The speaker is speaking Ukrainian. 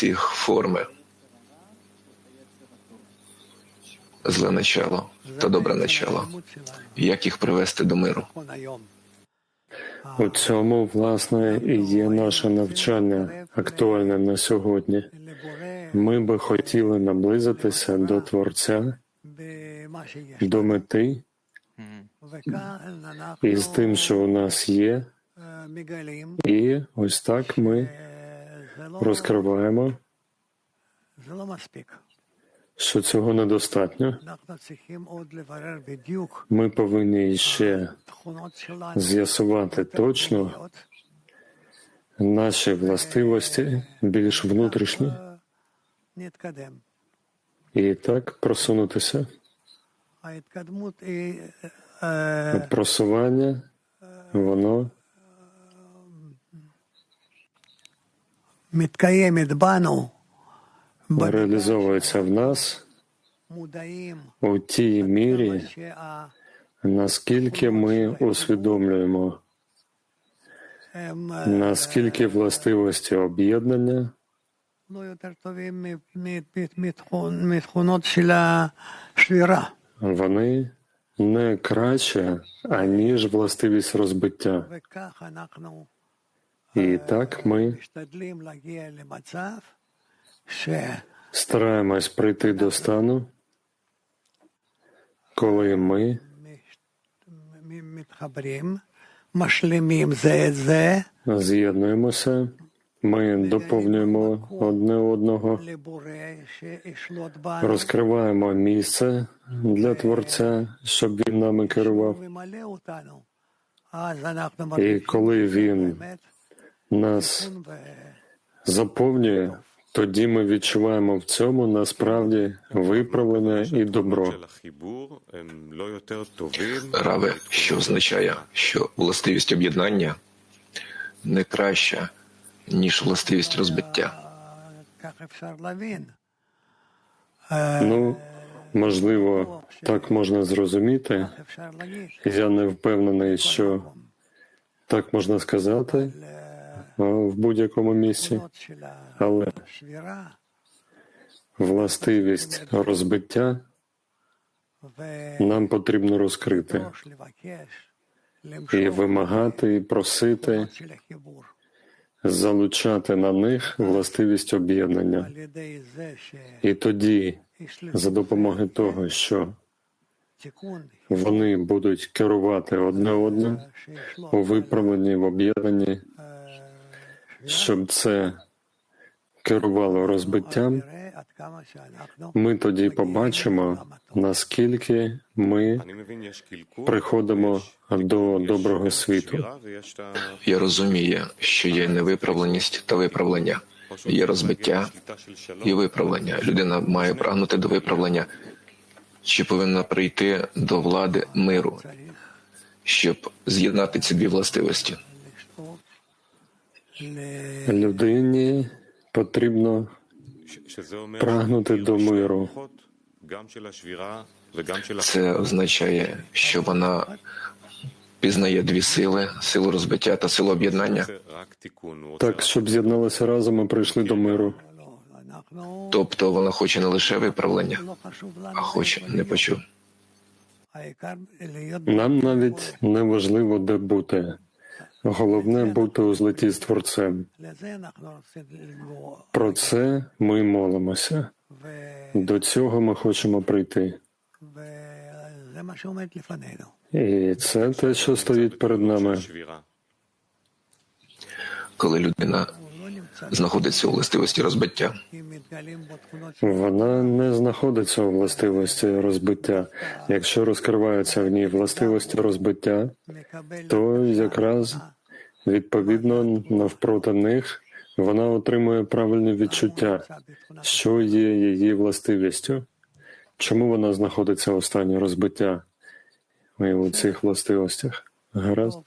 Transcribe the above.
всіх форми. Зле начало та добре начало. Як їх привести до миру? У цьому, власне, і є наше навчання актуальне на сьогодні. Ми би хотіли наблизитися до Творця, до мети і з тим, що у нас є, і ось так ми розкриваємо, що цього недостатньо. Ми повинні ще з'ясувати точно наші властивості більш внутрішні і так просунутися. Просування воно реалізовується в нас у тій мірі, наскільки ми усвідомлюємо, наскільки властивості об'єднання. Вони не краще, аніж властивість розбиття. И так ми стараємось прийти до стану, коли ми з'єднуємося, ми доповнюємо одне одного, розкриваємо місце для Творця, щоб він нами керував. І коли він нас заповнює, тоді ми відчуваємо в цьому насправді виправлене і добро. Раве, що означає, що властивість об'єднання не краща, ніж властивість розбиття. Ну, можливо, так можна зрозуміти. Я не впевнений, що так можна сказати. Е, в будь-якому місці, але властивість розбиття нам потрібно розкрити і вимагати, і просити, залучати на них властивість об'єднання. І тоді, за допомогою того, що вони будуть керувати одне одним у виправленні, в об'єднанні, щоб це керувало розбиттям, ми тоді побачимо, наскільки ми приходимо до доброго світу. Я розумію, що є невиправленість та виправлення, є розбиття і виправлення. Людина має прагнути до виправлення. Чи повинна прийти до влади миру, щоб з'єднати ці дві властивості? людині потрібно прагнути до миру. Це означає, що вона пізнає дві сили: силу розбиття та силу об'єднання. Так, щоб з'єдналися разом і прийшли до миру. Тобто вона хоче не лише виправлення, а хоче не почув. Нам навіть не важливо де бути. Головне бути у злеті з творцем. Про це ми молимося. До цього ми хочемо прийти. І це те, що стоїть перед нами. Коли людина знаходиться у властивості розбиття. Вона не знаходиться у властивості розбиття. Якщо розкривається в ній властивості розбиття, то якраз відповідно навпроти них вона отримує правильне відчуття, що є її властивістю. Чому вона знаходиться у стані розбиття у цих властивостях? Гаразд.